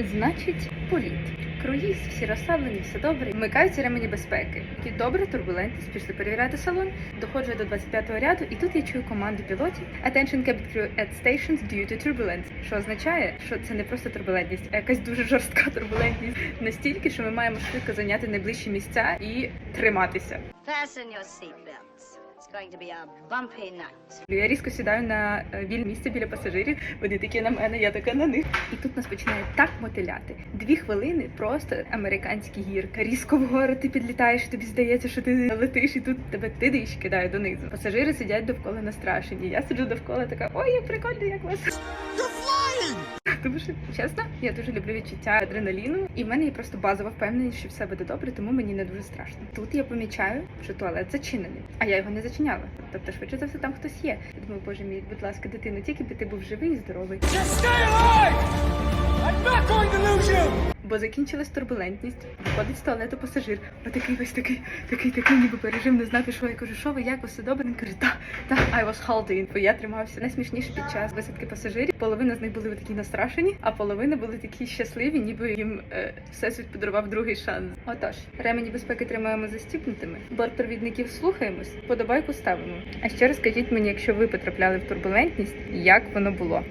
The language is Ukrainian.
Значить, політ. Круїз, всі розслаблені, все добре. Вмикаються ремені безпеки. І добре, турбулентність, пішли перевіряти салон. Доходжу до 25-го ряду, і тут я чую команду пілотів Attention cabin crew at stations due to turbulence. Що означає, що це не просто турбулентність, а якась дуже жорстка турбулентність. Настільки, що ми маємо швидко зайняти найближчі місця і триматися. Fasten your seatbelts. It's going to be a bumpy night. Я різко сідаю на е, вільне місце біля пасажирів. Вони такі на мене, я така на них. І тут нас починає так мотиляти. Дві хвилини просто американські гірка. Різко вгору ти підлітаєш, тобі здається, що ти летиш, і тут тебе тидиш кидає донизу. Пасажири сидять довкола настрашені. Я сиджу довкола, така ой, як прикольно, як вас. Тому що чесно, я дуже люблю відчуття адреналіну, і в мене є просто базова впевненість, що все буде добре, тому мені не дуже страшно. Тут я помічаю, що туалет зачинений, а я його не зачиняла. Тобто, швидше за все, там хтось є. Я думаю, боже мій, будь ласка, дитино, тільки би ти був живий і здоровий. Just stay alive! I'm not going to lose you! Бо закінчилась турбулентність, виходить з туалету пасажир. Отакий весь такий, такий, такий, ніби пережив, не знати, що я кажу, що ви, як все добре? Він каже, та, та, I was holding. Бо я тримався найсмішніше під час висадки пасажирів. Половина з них були такі настрашені, а половина були такі щасливі, ніби їм е, всесвіт подарував другий шанс. Отож, ремені безпеки тримаємо застіпнутими, бортпровідників слухаємось, подобайку ставимо. А ще розкажіть мені, якщо ви потрапляли в турбулентність, як воно було.